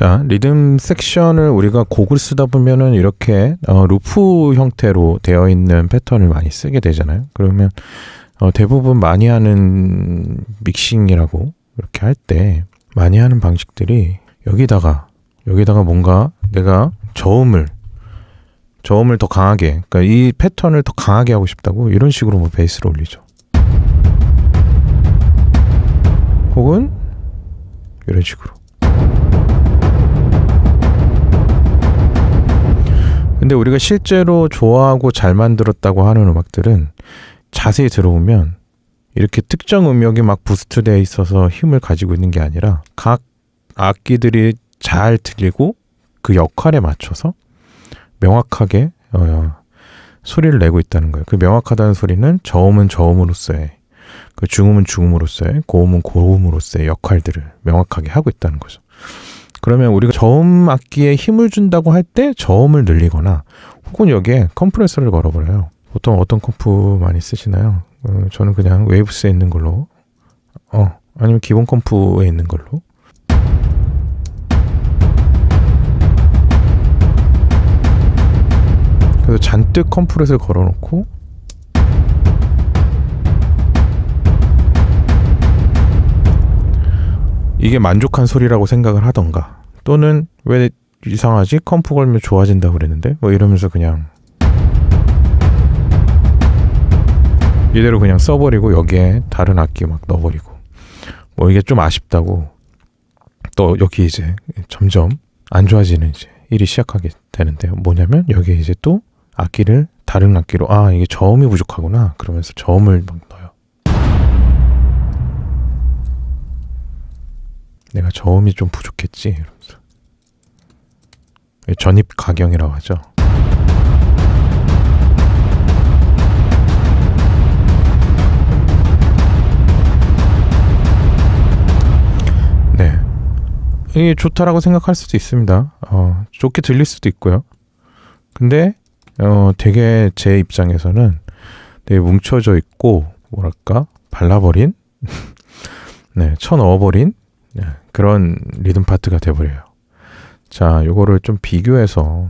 자, 리듬 섹션을 우리가 곡을 쓰다 보면은 이렇게 어, 루프 형태로 되어 있는 패턴을 많이 쓰게 되잖아요. 그러면 어, 대부분 많이 하는 믹싱이라고 이렇게 할 때 많이 하는 방식들이 여기다가 여기다가 뭔가 내가 저음을 저음을 더 강하게 그러니까 이 패턴을 더 강하게 하고 싶다고 이런 식으로 뭐 베이스를 올리죠. 혹은 이런 식으로. 근데 우리가 실제로 좋아하고 잘 만들었다고 하는 음악들은 자세히 들어보면 이렇게 특정 음역이 막 부스트되어 있어서 힘을 가지고 있는 게 아니라 각 악기들이 잘 들리고 그 역할에 맞춰서 명확하게 어, 소리를 내고 있다는 거예요. 그 명확하다는 소리는 저음은 저음으로서의 그 중음은 중음으로서의 고음은 고음으로서의 역할들을 명확하게 하고 있다는 거죠. 그러면 우리가 저음 악기에 힘을 준다고 할 때 저음을 늘리거나 혹은 여기에 컴프레서를 걸어버려요. 보통 어떤 컴프 많이 쓰시나요? 어, 저는 그냥 웨이브스에 있는 걸로 어 아니면 기본 컴프에 있는 걸로 그래서 잔뜩 컴프레서를 걸어놓고 이게 만족한 소리라고 생각을 하던가 또는 왜 이상하지 컴프 걸면 좋아진다 그랬는데 뭐 이러면서 그냥 이대로 그냥 써버리고 여기에 다른 악기 막 넣어버리고 뭐 이게 좀 아쉽다고 또 여기 이제 점점 안 좋아지는 이제 일이 시작하게 되는데요. 뭐냐면 여기에 이제 또 악기를 다른 악기로 아 이게 저음이 부족하구나 그러면서 저음을 막 넣어요. 저음이 좀 부족했지 이러면서 전입 가경이라고 하죠. 네. 이게 좋다라고 생각할 수도 있습니다. 어, 좋게 들릴 수도 있고요. 근데 어, 되게 제 입장에서는 되게 뭉쳐져 있고 뭐랄까 발라버린 네, 쳐 넣어버린 네, 그런 리듬 파트가 돼버려요. 자, 요거를 좀 비교해서